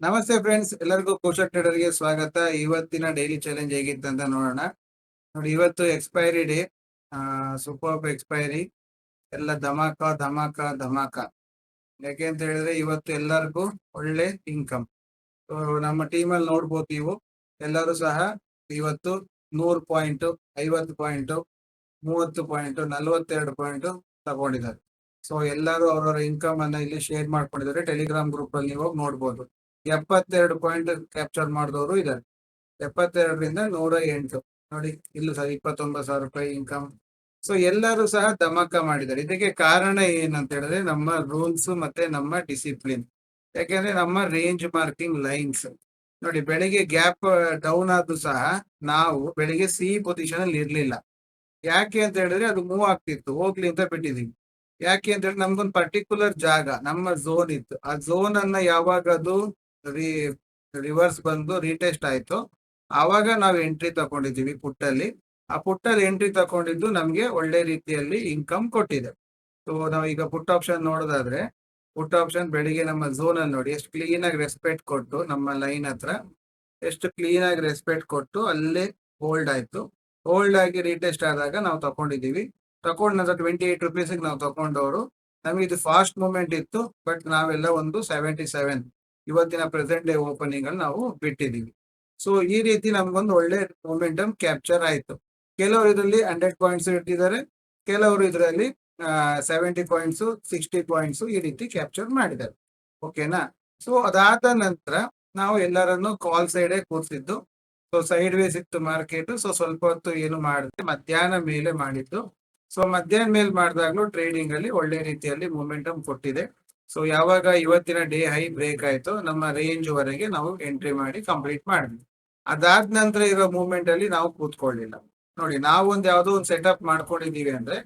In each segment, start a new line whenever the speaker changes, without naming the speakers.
ನಮಸ್ತೆ ಫ್ರೆಂಡ್ಸ್ ಎಲ್ಲರಿಗೂ ಕೋಶ ಟ್ರೇಡರ್ಗೆ ಸ್ವಾಗತ. ಇವತ್ತಿನ ಡೈಲಿ ಚಾಲೆಂಜ್ ಹೇಗಿತ್ತು ಅಂತ ನೋಡೋಣ. ನೋಡಿ, ಇವತ್ತು ಎಕ್ಸ್ಪೈರಿ ಡೇ ಸೂಪರ್ ಎಕ್ಸ್ಪೈರಿ ಎಲ್ಲ ಧಮಾಕ ಧಮಾಕ ಧಮಾಕ. ಯಾಕೆ ಅಂತ ಹೇಳಿದ್ರೆ, ಇವತ್ತು ಎಲ್ಲರಿಗೂ ಒಳ್ಳೆ ಇನ್ಕಮ್ ನಮ್ಮ ಟೀಮಲ್ಲಿ ನೋಡ್ಬೋದು ನೀವು. ಎಲ್ಲರೂ ಸಹ ಇವತ್ತು ನೂರು ಪಾಯಿಂಟ್ ಐವತ್ತು ಪಾಯಿಂಟ್ ಮೂವತ್ತು ಪಾಯಿಂಟ್ ನಲವತ್ತೆರಡು ಪಾಯಿಂಟ್ ತಗೊಂಡಿದ್ದಾರೆ. ಸೊ ಎಲ್ಲರೂ ಅವರವರ ಇನ್ಕಮ್ ಅನ್ನ ಇಲ್ಲಿ ಶೇರ್ ಮಾಡ್ಕೊಂಡಿದ್ದಾರೆ. ಟೆಲಿಗ್ರಾಮ್ ಗ್ರೂಪ್ ಅಲ್ಲಿ ನೀವು ಹೋಗಿ ನೋಡ್ಬೋದು. ಎಪ್ಪತ್ತೆರಡು ಪಾಯಿಂಟ್ ಕ್ಯಾಪ್ಚರ್ ಮಾಡಿದವರು ಇದ್ದಾರೆ ಎಪ್ಪತ್ತೆರಡರಿಂದ ನೂರ ಎಂಟು. ನೋಡಿ, ಇಲ್ಲೂ ಸರ್ ಇಪ್ಪತ್ತೊಂಬತ್ತು ಸಾವಿರ ರೂಪಾಯಿ ಇನ್ಕಮ್ ಸೊ ಎಲ್ಲರೂ ಸಹ ಧಮಕ ಮಾಡಿದ್ದಾರೆ. ಇದಕ್ಕೆ ಕಾರಣ ಏನಂತ ಹೇಳಿದ್ರೆ ನಮ್ಮ ರೂಲ್ಸ್ ಮತ್ತೆ ನಮ್ಮ ಡಿಸಿಪ್ಲಿನ್ ಯಾಕೆಂದ್ರೆ ನಮ್ಮ ರೇಂಜ್ ಮಾರ್ಕಿಂಗ್ ಲೈನ್ಸ್ ನೋಡಿ, ಬೆಳಿಗ್ಗೆ ಗ್ಯಾಪ್ ಡೌನ್ ಆದ್ರೂ ಸಹ ನಾವು ಬೆಳಿಗ್ಗೆ ಸಿ ಪೊಸಿಷನ್ ಅಲ್ಲಿ ಇರ್ಲಿಲ್ಲ. ಯಾಕೆ ಅಂತ ಹೇಳಿದ್ರೆ ಅದು ಮೂವ್ ಆಗ್ತಿತ್ತು. ಹೋಗ್ಲಿ ಅಂತ ಬಿಟ್ಟಿದೀವಿ. ಯಾಕೆ ಅಂತ ಹೇಳಿದ್ರೆ ನಮ್ಗೊಂದು ಪರ್ಟಿಕ್ಯುಲರ್ ಜಾಗ, ನಮ್ಮ ಝೋನ್ ಇತ್ತು. ಆ ಝೋನ್ ಅನ್ನ ಯಾವಾಗ ಅದು ರಿವರ್ಸ್ ಬಂದು ರೀಟೆಸ್ಟ್ ಆಯ್ತು. ಆವಾಗ ನಾವು ಎಂಟ್ರಿ ತಗೊಂಡಿದ್ದೀವಿ ಪುಟ್ಟಲ್ಲಿ. ಆ ಪುಟ್ಟಲ್ಲಿ ಎಂಟ್ರಿ ತಗೊಂಡಿದ್ದು ನಮ್ಗೆ ಒಳ್ಳೆ ರೀತಿಯಲ್ಲಿ ಇನ್ಕಮ್ ಕೊಟ್ಟಿದೆ. ಸೊ ನಾವು ಈಗ ಪುಟ್ ಆಪ್ಷನ್ ನೋಡೋದಾದ್ರೆ ಪುಟ್ ಆಪ್ಷನ್ ಬೆಳಿಗ್ಗೆ ನಮ್ಮ ಝೋನ್ ಅಲ್ಲಿ ನೋಡಿ, ಎಷ್ಟು ಕ್ಲೀನ್ ಆಗಿ ರೆಸ್ಪೆಕ್ಟ್ ಕೊಟ್ಟು ನಮ್ಮ ಲೈನ್ ಹತ್ರ, ಎಷ್ಟು ಕ್ಲೀನ್ ಆಗಿ ರೆಸ್ಪೆಕ್ಟ್ ಕೊಟ್ಟು ಅಲ್ಲೇ ಹೋಲ್ಡ್ ಆಯ್ತು. ಹೋಲ್ಡ್ ಆಗಿ ರೀಟೆಸ್ಟ್ ಆದಾಗ ನಾವು ತಗೊಂಡಿದೀವಿ. ತಗೊಂಡ ನಂತರ ಟ್ವೆಂಟಿ ಏಟ್ ರುಪೀಸ್ ನಾವು ತಗೊಂಡವರು. ನಮಗೆ ಇದು ಫಾಸ್ಟ್ ಮೂವ್ಮೆಂಟ್ ಇತ್ತು ಬಟ್ ನಾವೆಲ್ಲ ಒಂದು ಸೆವೆಂಟಿ ಸೆವೆನ್ ಇವತ್ತಿನ ಪ್ರೆಸೆಂಟ್ ಡೇ ಓಪನಿಂಗ್ ಅಲ್ಲಿ ನಾವು ಬಿಟ್ಟಿದೀವಿ ಸೊ ಈ ರೀತಿ ನಮ್ಗೊಂದು ಒಳ್ಳೆ ಮೊಮೆಂಟಮ್ ಕ್ಯಾಪ್ಚರ್ ಆಯ್ತು. ಕೆಲವರು ಇದರಲ್ಲಿ ಹಂಡ್ರೆಡ್ ಪಾಯಿಂಟ್ಸ್ ಇಟ್ಟಿದ್ದಾರೆ, ಕೆಲವರು ಇದರಲ್ಲಿ ಸೆವೆಂಟಿ ಪಾಯಿಂಟ್ಸ್ ಸಿಕ್ಸ್ಟಿ ಪಾಯಿಂಟ್ಸ್ ಈ ರೀತಿ ಕ್ಯಾಪ್ಚರ್ ಮಾಡಿದ್ದಾರೆ. ಓಕೆನಾ ಸೊ ಅದಾದ ನಂತರ ನಾವು ಎಲ್ಲರನ್ನು ಕಾಲ್ ಸೈಡೇ ಕೂರಿಸಿದ್ದು. ಸೊ ಸೈಡ್ ವೇಸ್ ಇತ್ತು ಮಾರ್ಕೆಟ್ ಸೊ ಸ್ವಲ್ಪ ಹೊತ್ತು ಏನು ಮಾಡಿದ್ರೆ ಮಧ್ಯಾಹ್ನ ಮೇಲೆ ಮಾಡಿದ್ದು. ಸೊ ಮಧ್ಯಾಹ್ನ ಮೇಲೆ ಮಾಡಿದಾಗ್ಲೂ ಟ್ರೇಡಿಂಗ್ ಅಲ್ಲಿ ಒಳ್ಳೆ ರೀತಿಯಲ್ಲಿ ಮೊಮೆಂಟಮ್ ಕೊಟ್ಟಿದೆ. ಸೊ ಯಾವಾಗ ಇವತ್ತಿನ ಡೇ ಹೈ ಬ್ರೇಕ್ ಆಯ್ತು, ನಮ್ಮ ರೇಂಜ್ ವರೆಗೆ ನಾವು ಎಂಟ್ರಿ ಮಾಡಿ ಕಂಪ್ಲೀಟ್ ಮಾಡಿದ್ವಿ. ಅದಾದ ನಂತರ ಇರೋ ಮೂವ್ಮೆಂಟ್ ಅಲ್ಲಿ ನಾವು ಕೂತ್ಕೊಳ್ಳಿಲ್ಲ. ನೋಡಿ ನಾವು ಒಂದ್ ಯಾವ್ದೋ ಒಂದು ಸೆಟಪ್ ಮಾಡ್ಕೊಂಡಿದ್ದೀವಿ ಅಂದ್ರೆ,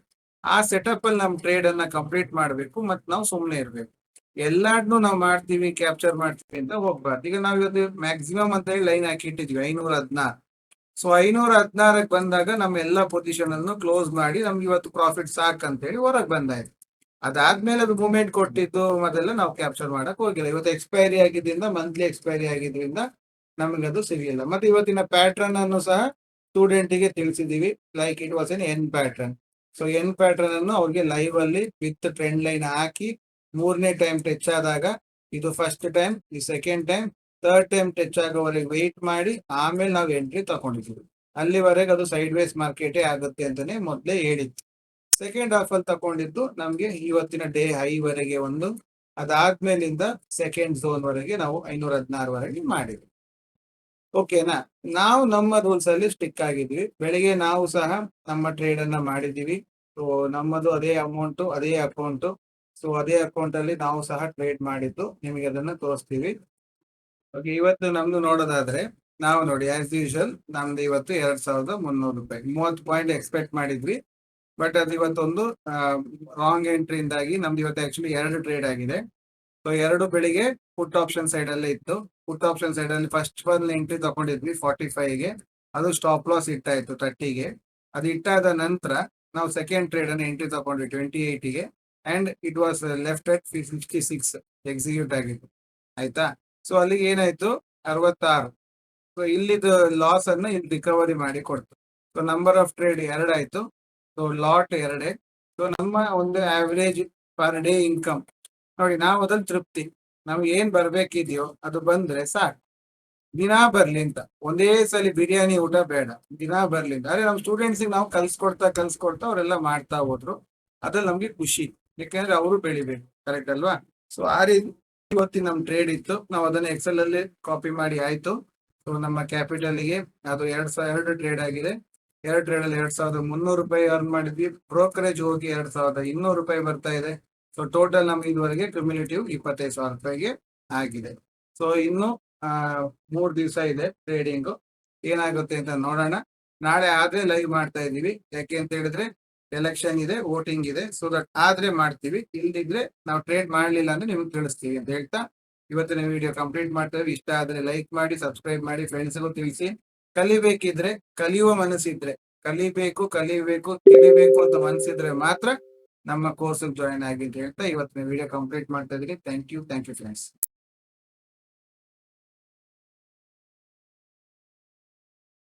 ಆ ಸೆಟಪ್ ಅಲ್ಲಿ ನಮ್ ಟ್ರೇಡ್ ಅನ್ನ ಕಂಪ್ಲೀಟ್ ಮಾಡ್ಬೇಕು, ಮತ್ತೆ ನಾವು ಸುಮ್ನೆ ಇರ್ಬೇಕು. ಎಲ್ಲಾರ್ನು ನಾವು ಮಾಡ್ತೀವಿ ಕ್ಯಾಪ್ಚರ್ ಮಾಡ್ತೀವಿ ಅಂತ ಹೋಗ್ಬಾರ್ದು. ಈಗ ನಾವು ಇವತ್ತು ಮ್ಯಾಕ್ಸಿಮಮ್ ಅಂತ ಹೇಳಿ ಲೈನ್ ಹಾಕಿ ಇಟ್ಟಿದ್ವಿ ಐನೂರ ಹದಿನಾರು. ಸೊ ಐನೂರ ಹದಿನಾರಕ್ಕೆ ಬಂದಾಗ ನಮ್ಮ ಎಲ್ಲಾ ಪೊಸಿಷನ್ ಅನ್ನು ಕ್ಲೋಸ್ ಮಾಡಿ ನಮ್ಗೆ ಇವತ್ತು ಪ್ರಾಫಿಟ್ ಸಾಕ್ ಅಂತ ಹೇಳಿ ಹೊರಗೆ ಬಂದಾಯ್ತು. ಅದಾದ್ಮೇಲೆ ಅದು ಮೂಮೆಂಟ್ ಕೊಟ್ಟಿದ್ದು ಅದೆಲ್ಲ ನಾವು ಕ್ಯಾಪ್ಚರ್ ಮಾಡಕ್ ಹೋಗಿಲ್ಲ. ಇವತ್ತು ಎಕ್ಸ್ಪೈರಿ ಆಗಿದ್ರಿಂದ ಮಂತ್ಲಿ ಎಕ್ಸ್ಪೈರಿ ಆಗಿದ್ರಿಂದ ನಮಗೆ ಅದು ಸಿಗಲಿಲ್ಲ ಮತ್ತೆ ಇವತ್ತಿನ ಪ್ಯಾಟ್ರನ್ ಅನ್ನು ಸಹ ಸ್ಟೂಡೆಂಟ್ಗೆ ತಿಳಿಸಿದೀವಿ. Like it was N N pattern so N pattern ಅನ್ನು ಅವ್ರಿಗೆ ಲೈವ್ ಅಲ್ಲಿ ವಿತ್ ಟ್ರೆಂಡ್ ಲೈನ್ ಹಾಕಿ ಮೂರನೇ ಟೈಮ್ ಟಚ್ ಆದಾಗ ಇದು ಫಸ್ಟ್ ಟೈಮ್ ಈ second time third time touch ಆಗೋವರೆಗೆ wait ಮಾಡಿ ಆಮೇಲೆ ನಾವು ಎಂಟ್ರಿ ತಗೊಂಡಿದ್ದೀವಿ. ಅಲ್ಲಿವರೆಗೆ ಅದು ಸೈಡ್ ವೇಸ್ ಮಾರ್ಕೆಟೇ ಆಗುತ್ತೆ ಅಂತಾನೆ ಮೊದಲೇ ಹೇಳಿತ್ತು ಸೆಕೆಂಡ್ ಹಾಫ್ ಅಲ್ಲಿ ತಗೊಂಡಿದ್ದು ನಮ್ಗೆ ಇವತ್ತಿನ ಡೇ ಹೈ ವರೆಗೆ ಒಂದು. ಅದಾದ್ಮೇಲಿಂದ ಸೆಕೆಂಡ್ ಝೋನ್ ವರೆಗೆ ನಾವು ಐನೂರ ಹದಿನಾರು ವರೆಗೆ ಮಾಡಿದ್ವಿ. ಓಕೆನಾ ನಾವು ನಮ್ಮ ರೂಲ್ಸ್ ಅಲ್ಲಿ ಸ್ಟಿಕ್ ಆಗಿದ್ವಿ. ಬೆಳಿಗ್ಗೆ ನಾವು ಸಹ ನಮ್ಮ ಟ್ರೇಡ್ ಅನ್ನ ಮಾಡಿದೀವಿ ಸೊ ನಮ್ಮದು ಅದೇ ಅಮೌಂಟ್ ಅದೇ ಅಕೌಂಟ್ ಸೊ ಅದೇ ಅಕೌಂಟ್ ಅಲ್ಲಿ ನಾವು ಸಹ ಟ್ರೇಡ್ ಮಾಡಿದ್ದು. ನಿಮಗೆ ಅದನ್ನ ತೋರಿಸ್ತೀವಿ. ಓಕೆ ಇವತ್ತು ನಮ್ದು ನೋಡೋದಾದ್ರೆ, ನಾವು ನೋಡಿ ಆಸ್ ಯೂಶಲ್ ನಮ್ದು ಇವತ್ತು ಎರಡ್ ಸಾವಿರದ ಮುನ್ನೂರು ರೂಪಾಯಿ. ಮೂವತ್ತು ಪಾಯಿಂಟ್ ಎಕ್ಸ್ಪೆಕ್ಟ್ ಮಾಡಿದ್ವಿ. ಬಟ್ ಅದು ಇವತ್ತೊಂದು ರಾಂಗ್ ಎಂಟ್ರಿಯಿಂದಾಗಿ ನಮ್ದು ಇವತ್ತು ಆಕ್ಚುಲಿ ಎರಡು ಟ್ರೇಡ್ ಆಗಿದೆ. ಸೊ ಎರಡು ಬೆಳಿಗ್ಗೆ ಪುಟ್ ಆಪ್ಷನ್ ಸೈಡ್ ಅಲ್ಲೇ ಇತ್ತು. ಪುಟ್ ಆಪ್ಷನ್ ಸೈಡ್ ಅಲ್ಲಿ ಫಸ್ಟ್ ಬಂದ್ ಎಂಟ್ರಿ ತಗೊಂಡಿದ್ವಿ ಫಾರ್ಟಿ ಫೈವ್ಗೆ ಅದು ಸ್ಟಾಪ್ ಲಾಸ್ ಇಟ್ಟಾಯ್ತು ತರ್ಟಿಗೆ ಅದು ಇಟ್ಟಾದ ನಂತರ ನಾವು ಸೆಕೆಂಡ್ ಟ್ರೇಡ್ ಅನ್ನು ಎಂಟ್ರಿ ತಗೊಂಡ್ವಿ twenty ಏಯ್ಟಿಗೆ and it was left at fifty six execute ಆಗಿತ್ತು. ಆಯ್ತಾ? ಸೊ ಅಲ್ಲಿ ಏನಾಯ್ತು? ಅರವತ್ತಾರು. ಸೊ ಇಲ್ಲಿದು ಲಾಸ್ ಅನ್ನು ಇಲ್ಲಿ ರಿಕವರಿ ಮಾಡಿ ಕೊಡ್ತು. ಸೊ ನಂಬರ್ ಆಫ್ ಟ್ರೇಡ್ ಎರಡಾಯ್ತು ಸೊ ಲಾಟ್ ಎರಡೇ. ಸೊ ನಮ್ಮ ಒಂದು ಆವರೇಜ್ ಪರ್ ಡೇ ಇನ್ಕಮ್ ನೋಡಿ, ನಾವು ಅದ್ರಲ್ಲಿ ತೃಪ್ತಿ. ನಮ್ಗೆ ಏನ್ ಬರ್ಬೇಕಿದೆಯೋ ಅದು ಬಂದ್ರೆ ಸಾಕು. ದಿನ ಬರ್ಲಿ ಅಂತ. ಒಂದೇ ಸಲ ಬಿರಿಯಾನಿ ಊಟ ಬೇಡ. ದಿನ ಬರ್ಲಿ ಅಂತ. ಅದೇ ನಮ್ಮ ಸ್ಟೂಡೆಂಟ್ಸ್ ನಾವು ಕಲ್ಸ್ಕೊಡ್ತಾ ಕಲ್ಸ್ಕೊಡ್ತಾ ಅವರೆಲ್ಲ ಮಾಡ್ತಾ ಹೋದ್ರು. ಅದ್ರಲ್ಲಿ ನಮ್ಗೆ ಖುಷಿ. ಯಾಕಂದ್ರೆ ಅವರು ಬೆಳಿಬೇಕು. ಕರೆಕ್ಟ್ ಅಲ್ವಾ? ಸೊ ಆ ರೀತಿ ಇವತ್ತಿನ ನಮ್ ಟ್ರೇಡ್ ಇತ್ತು. ನಾವು ಅದನ್ನ ಎಕ್ಸೆಲ್ ಅಲ್ಲಿ ಕಾಪಿ ಮಾಡಿ ಆಯ್ತು. ಸೊ ನಮ್ಮ ಕ್ಯಾಪಿಟಲ್ಗೆ ಅದು ಎರಡ್ ಸಾವಿರ ಎರಡು ಟ್ರೇಡ್ ಆಗಿದೆ. ಎರಡು ಟ್ರೇಡ್ ಅಲ್ಲಿ ಎರಡ್ ಸಾವಿರದ ಮುನ್ನೂರು ರೂಪಾಯಿ ಅರ್ನ್ ಮಾಡಿದ್ವಿ. ಬ್ರೋಕರೇಜ್ ಹೋಗಿ ಎರಡ್ ಸಾವಿರದ ಇನ್ನೂರು ರೂಪಾಯಿ ಬರ್ತಾ ಇದೆ. ಸೊ ಟೋಟಲ್ ನಮ್ಗೆ ಇದುವರೆಗೆ ಕ್ಯುಮ್ಯುಲೇಟಿವ್ ಇಪ್ಪತ್ತೈದು ಸಾವಿರ ರೂಪಾಯಿಗೆ ಆಗಿದೆ. ಸೊ ಇನ್ನು ಮೂರ್ ದಿವಸ ಇದೆ ಟ್ರೇಡಿಂಗ್ ಏನಾಗುತ್ತೆ ಅಂತ ನೋಡೋಣ. ನಾಳೆ ಆದ್ರೆ ಲೈವ್ ಮಾಡ್ತಾ ಇದೀವಿ ಯಾಕೆ ಅಂತ ಹೇಳಿದ್ರೆ ಎಲೆಕ್ಷನ್ ಇದೆ ವೋಟಿಂಗ್ ಇದೆ. ಸೊ ದಟ್ ಆದ್ರೆ ಮಾಡ್ತೀವಿ. ಇಲ್ದಿದ್ರೆ ನಾವು ಟ್ರೇಡ್ ಮಾಡ್ಲಿಲ್ಲ ಅಂದ್ರೆ ನಿಮ್ಗೆ ತಿಳಿಸ್ತೀವಿ ಅಂತ ಹೇಳ್ತಾ. ಇವತ್ತಿನ ವಿಡಿಯೋ ಕಂಪ್ಲೀಟ್ ಮಾಡ್ತೇವೆ. ಇಷ್ಟ ಆದ್ರೆ ಲೈಕ್ ಮಾಡಿ ಸಬ್ಸ್ಕ್ರೈಬ್ ಮಾಡಿ ಫ್ರೆಂಡ್ಸ್ಗೂ ತಿಳಿಸಿ. ಕಲಿಬೇಕಿದ್ರೆ ಕಲಿಯುವ ಮನಸ್ಸಿದ್ರೆ, ಕಲಿಬೇಕು ಕಲಿಬೇಕು, ತಿಳಿಬೇಕು ಅಂತ ಮನಸ್ಸಿದ್ರೆ ಮಾತ್ರ ನಮ್ಮ ಕೋರ್ಸ್ ಜಾಯಿನ್ ಆಗಿ ಅಂತ ಹೇಳ್ತಾ ಇವತ್ತಿನ ವಿಡಿಯೋ ಕಂಪ್ಲೀಟ್ ಮಾಡ್ತಾ ಇದ್ರಿ thank you thank you friends